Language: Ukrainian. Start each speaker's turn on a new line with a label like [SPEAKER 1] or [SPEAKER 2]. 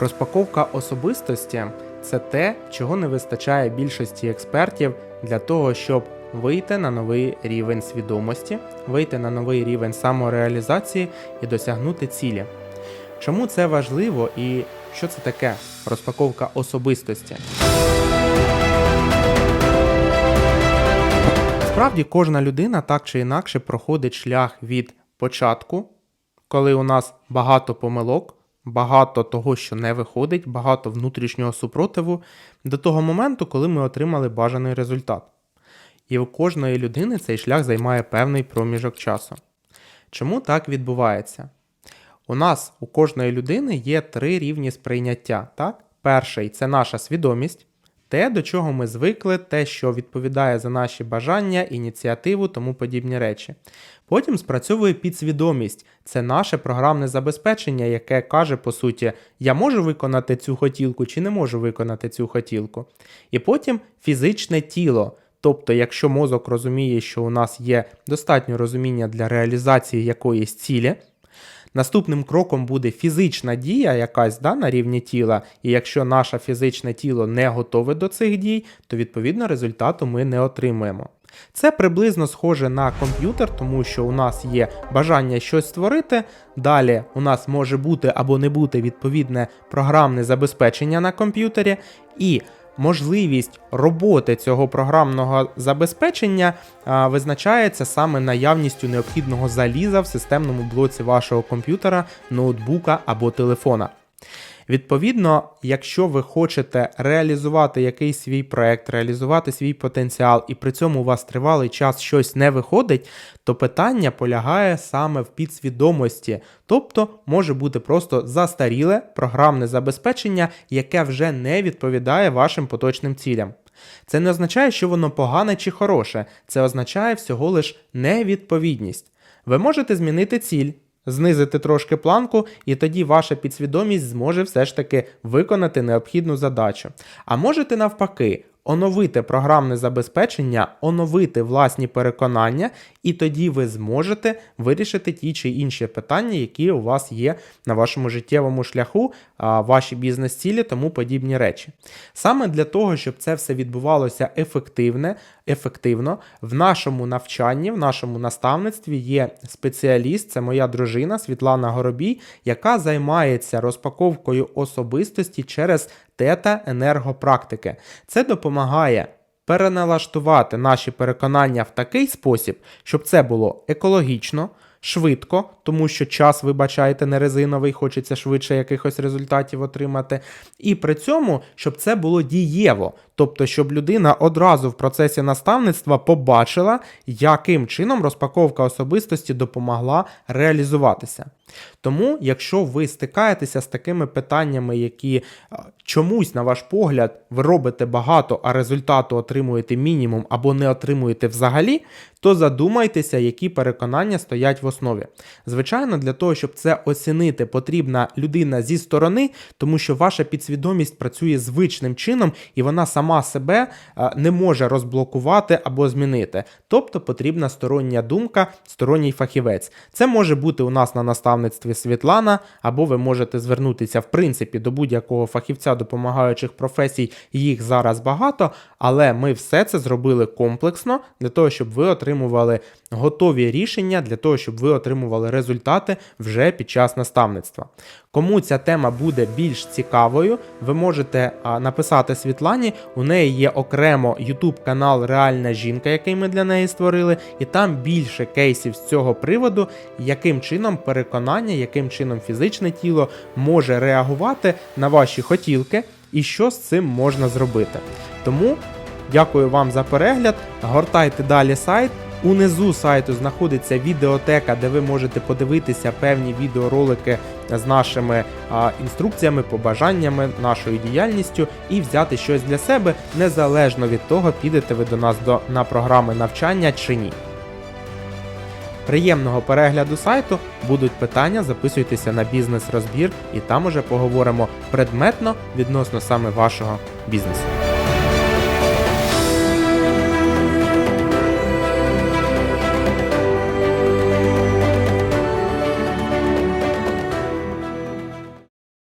[SPEAKER 1] Розпаковка особистості це те, чого не вистачає більшості експертів для того, щоб вийти на новий рівень свідомості, вийти на новий рівень самореалізації і досягнути цілі. Чому це важливо і що це таке розпаковка особистості? Справді кожна людина так чи інакше проходить шлях від початку, коли у нас багато помилок, багато того, що не виходить, багато внутрішнього супротиву, до того моменту, коли ми отримали бажаний результат. І у кожної людини цей шлях займає певний проміжок часу. Чому так відбувається? У нас у кожної людини є три рівні сприйняття. Так? Перший це наша свідомість, те, до чого ми звикли, те, що відповідає за наші бажання, ініціативу, тому подібні речі. Потім спрацьовує підсвідомість, це наше програмне забезпечення, яке каже, по суті, я можу виконати цю хотілку чи не можу виконати цю хотілку. І потім фізичне тіло. Тобто, якщо мозок розуміє, що у нас є достатньо розуміння для реалізації якоїсь цілі, Наступним кроком буде фізична дія, якась да, на рівні тіла, і якщо наше фізичне тіло не готове до цих дій, то відповідно результату ми не отримуємо. Це приблизно схоже на комп'ютер, тому що у нас є бажання щось створити. Далі у нас може бути або не бути відповідне програмне забезпечення на комп'ютері, і можливість роботи цього програмного забезпечення а, визначається саме наявністю необхідного заліза в системному блоці вашого комп'ютера, ноутбука або телефона. Відповідно, якщо ви хочете реалізувати якийсь свій проект, реалізувати свій потенціал, і при цьому у вас тривалий час щось не виходить, то питання полягає саме в підсвідомості, тобто може бути просто застаріле програмне забезпечення, яке вже не відповідає вашим поточним цілям. Це не означає, що воно погане чи хороше, це означає всього лиш невідповідність. Ви можете змінити ціль, знизити трошки планку, і тоді ваша підсвідомість зможе все ж таки виконати необхідну задачу. А можете навпаки. Оновити програмне забезпечення, оновити власні переконання, і тоді ви зможете вирішити ті чи інші питання, які у вас є на вашому життєвому шляху, ваші бізнес-цілі, тому подібні речі. Саме для того, щоб це все відбувалося ефективне, ефективно, в нашому навчанні, в нашому наставництві є спеціаліст, це моя дружина Світлана Горобій, яка займається розпаковкою особистості через тета енергопрактики. Це допомагає переналаштувати наші переконання в такий спосіб, щоб це було екологічно. Швидко, тому що час, вибачайте, не резиновий, хочеться швидше якихось результатів отримати. І при цьому, щоб це було дієво, тобто, щоб людина одразу в процесі наставництва побачила, яким чином розпаковка особистості допомогла реалізуватися. Тому, якщо ви стикаєтеся з такими питаннями, які чомусь, на ваш погляд, ви робите багато, а результату отримуєте мінімум або не отримуєте взагалі, то задумайтеся, які переконання стоять в основі. Звичайно, для того, щоб це оцінити, потрібна людина зі сторони, тому що ваша підсвідомість працює звичним чином і вона сама себе не може розблокувати або змінити. Тобто потрібна стороння думка, сторонній фахівець. Це може бути у нас на наставництві Світлана, або ви можете звернутися в принципі до будь-якого фахівця допомагаючих професій, їх зараз багато, але ми все це зробили комплексно для того, щоб ви отримували готові рішення, для того, щоб ви отримували результати вже під час наставництва. Кому ця тема буде більш цікавою, ви можете написати Світлані. У неї є окремо YouTube канал Реальна жінка, який ми для неї створили, і там більше кейсів з цього приводу, яким чином переконання, яким чином фізичне тіло може реагувати на ваші хотілки і що з цим можна зробити. Тому дякую вам за перегляд. Гортайте далі сайт. Унизу сайту знаходиться відеотека, де ви можете подивитися певні відеоролики з нашими а, інструкціями, побажаннями, нашою діяльністю і взяти щось для себе незалежно від того, підете ви до нас до, на програми навчання чи ні. Приємного перегляду сайту будуть питання, записуйтеся на бізнес-розбір, і там уже поговоримо предметно відносно саме вашого бізнесу.